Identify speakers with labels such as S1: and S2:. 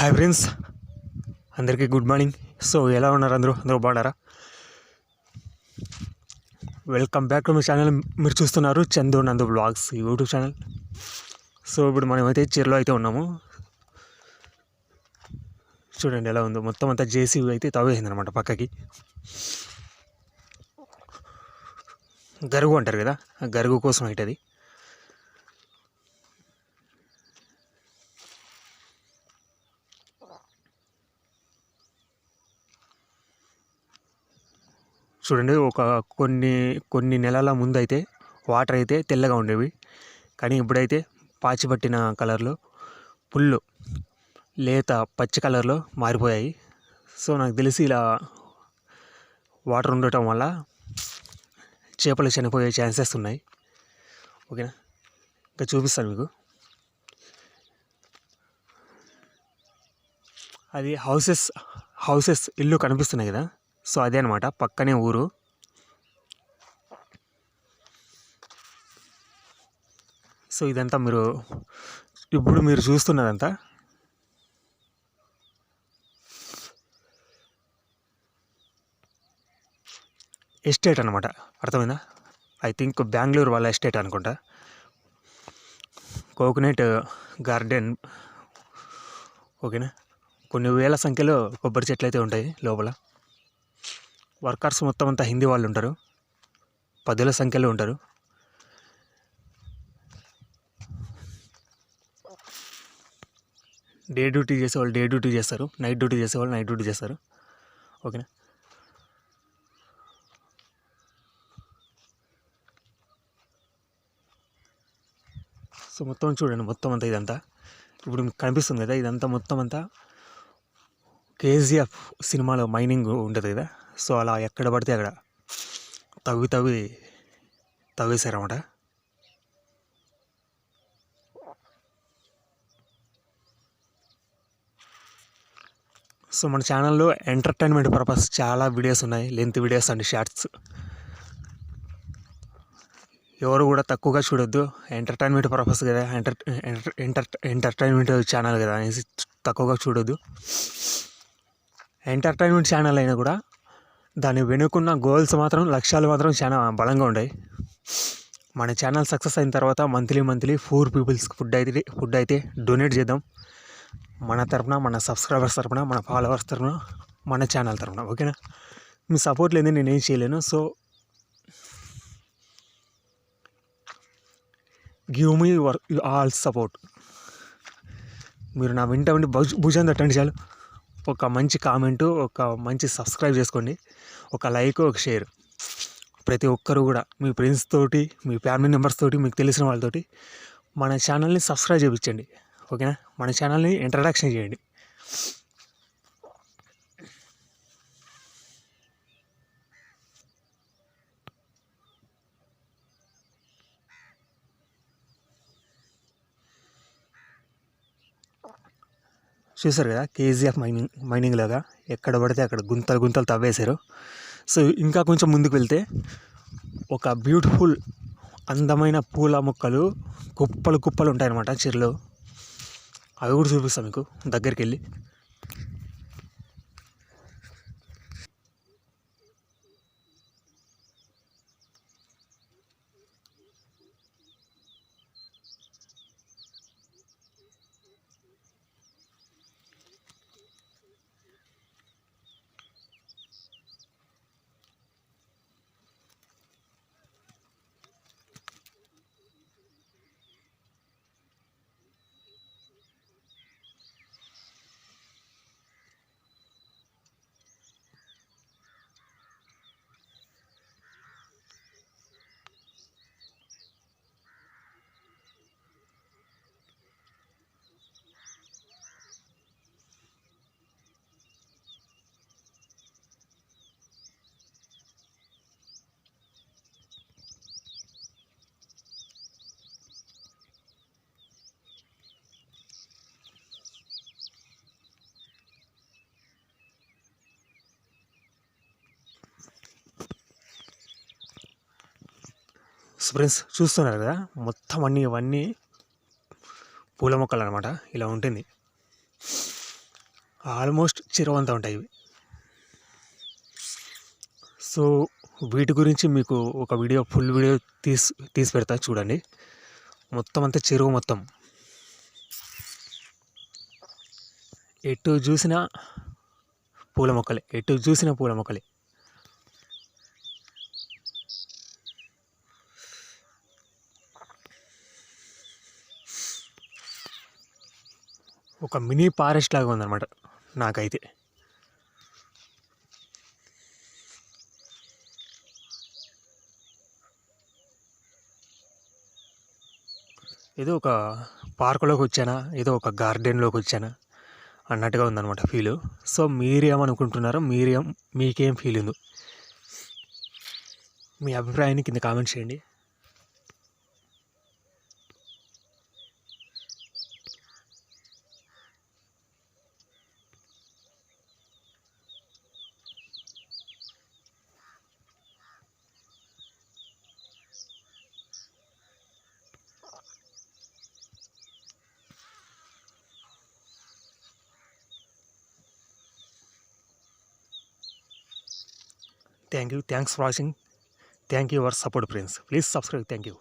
S1: Hi friends అందరికీ good morning so ఎలా ఉన్నారు అందరూ అందరూ బాగున్నారా వెల్కమ్ బ్యాక్ టు మీ ఛానల్ మీరు చూస్తున్నారు చందు నందు బ్లాగ్స్ యూట్యూబ్ ఛానల్ సో ఇప్పుడు మనమైతే చీరలో అయితే ఉన్నాము చూడండి ఎలా ఉందో మొత్తం అంతా జేసీబీ అయితే తవ్వేసింది అనమాట పక్కకి గరుగు అంటారు కదా గరుగు కోసం అయితే అది చూడండి ఒక కొన్ని కొన్ని నెలల ముందైతే వాటర్ అయితే తెల్లగా ఉండేవి కానీ ఇప్పుడైతే పాచిపట్టిన కలర్లో పుల్లు లేత పచ్చి కలర్లో మారిపోయాయి సో నాకు తెలిసి ఇలా వాటర్ ఉండటం వల్ల చేపలు చనిపోయే ఛాన్సెస్ ఉన్నాయి ఓకేనా ఇంకా చూపిస్తాను మీకు అది హౌసెస్ హౌసెస్ ఇల్లు కనిపిస్తున్నాయి కదా సో అదే అనమాట పక్కనే ఊరు సో ఇదంతా మీరు ఇప్పుడు మీరు చూస్తున్నదంతా ఎస్టేట్ అనమాట అర్థమైందా ఐ థింక్ బెంగళూరు వాళ్ళ ఎస్టేట్ అనుకుంటా కోకోనట్ గార్డెన్ ఓకేనా కొన్ని వేల సంఖ్యలో కొబ్బరి చెట్లు అయితే ఉంటాయి లోపల వర్కర్స్ మొత్తం అంతా హిందీ వాళ్ళు ఉంటారు పదుల సంఖ్యలో ఉంటారు డే డ్యూటీ చేసేవాళ్ళు డే డ్యూటీ చేస్తారు నైట్ డ్యూటీ చేసేవాళ్ళు నైట్ డ్యూటీ చేస్తారు ఓకేనా సో మొత్తం చూడండి మొత్తం అంతా ఇదంతా ఇప్పుడు మీకు కనిపిస్తుంది కదా ఇదంతా మొత్తం అంతా కేజీఎఫ్ సినిమాలో మైనింగ్ ఉంటుంది కదా సో అలా ఎక్కడ పడితే అక్కడ తవ్వి తవ్వి తవ్వేశారన్నమాట సో మన ఛానల్లో ఎంటర్టైన్మెంట్ పర్పస్ చాలా వీడియోస్ ఉన్నాయి లెంత్ వీడియోస్ అండ్ షార్ట్స్ ఎవరు కూడా తక్కువగా చూడొద్దు ఎంటర్టైన్మెంట్ పర్పస్ కదా ఎంటర్ ఎంటర్టైన్మెంట్ ఛానల్ కదా అనేసి తక్కువగా చూడొద్దు ఎంటర్టైన్మెంట్ ఛానల్ అయినా కూడా దాని వెనుకున్న గోల్స్ మాత్రం లక్ష్యాలు మాత్రం చాలా బలంగా ఉంటాయి మన ఛానల్ సక్సెస్ అయిన తర్వాత మంత్లీ మంత్లీ ఫోర్ పీపుల్స్కి ఫుడ్ అయితే ఫుడ్ అయితే డొనేట్ చేద్దాం మన తరపున మన సబ్స్క్రైబర్స్ తరపున మన ఫాలోవర్స్ తరపున మన ఛానల్ తరపున ఓకేనా మీ సపోర్ట్ లేదని నేనేం చేయలేను so give me your all support మీరు నా వెంట ఉండి భుజం తట్టండి చాలు ఒక మంచి కామెంటు ఒక మంచి సబ్స్క్రైబ్ చేసుకోండి ఒక లైక్ ఒక షేర్ ప్రతి ఒక్కరు కూడా మీ ఫ్రెండ్స్ తోటి మీ ఫ్యామిలీ మెంబర్స్ తోటి మీకు తెలిసిన వాళ్ళతోటి మన ఛానల్ని సబ్స్క్రైబ్ చేయించండి ఓకేనా మన ఛానల్ని ఇంట్రడక్షన్ చేయండి చూసారు కదా కేజీఎఫ్ మైనింగ్ మైనింగ్ లాగా ఎక్కడ పడితే అక్కడ గుంతలు గుంతలు తవ్వేశారు సో ఇంకా కొంచెం ముందుకు వెళ్తే ఒక బ్యూటిఫుల్ అందమైన పూల మొక్కలు కుప్పలు కుప్పలు ఉంటాయన్నమాట చెరులో అవి కూడా చూపిస్తాను మీకు దగ్గరికి వెళ్ళి సో ఫ్రెండ్స్ చూస్తున్నారు కదా మొత్తం అన్ని ఇవన్నీ పూల మొక్కలు అనమాట ఇలా ఉంటుంది ఆల్మోస్ట్ చెరువంతా ఉంటాయి ఇవి సో వీటి గురించి మీకు ఒక వీడియో ఫుల్ వీడియో తీసి తీసి పెడతా చూడండి మొత్తం అంతా చెరువు మొత్తం ఎటు చూసినా పూల మొక్కలే ఎటు చూసినా పూల మొక్కలే ఒక మినీ ఫారెస్ట్ లాగా ఉందన్నమాట నాకైతే ఏదో ఒక పార్కులోకి వచ్చానా ఏదో ఒక గార్డెన్లోకి వచ్చానా అన్నట్టుగా ఉందన్నమాట ఫీలు సో మీరేమనుకుంటున్నారో మీరేం మీకేం ఫీల్ ఉందో మీ అభిప్రాయాన్ని కింద కామెంట్ చేయండి Thank you. Thanks for watching. Thank you for support, friends. Please subscribe. Thank you.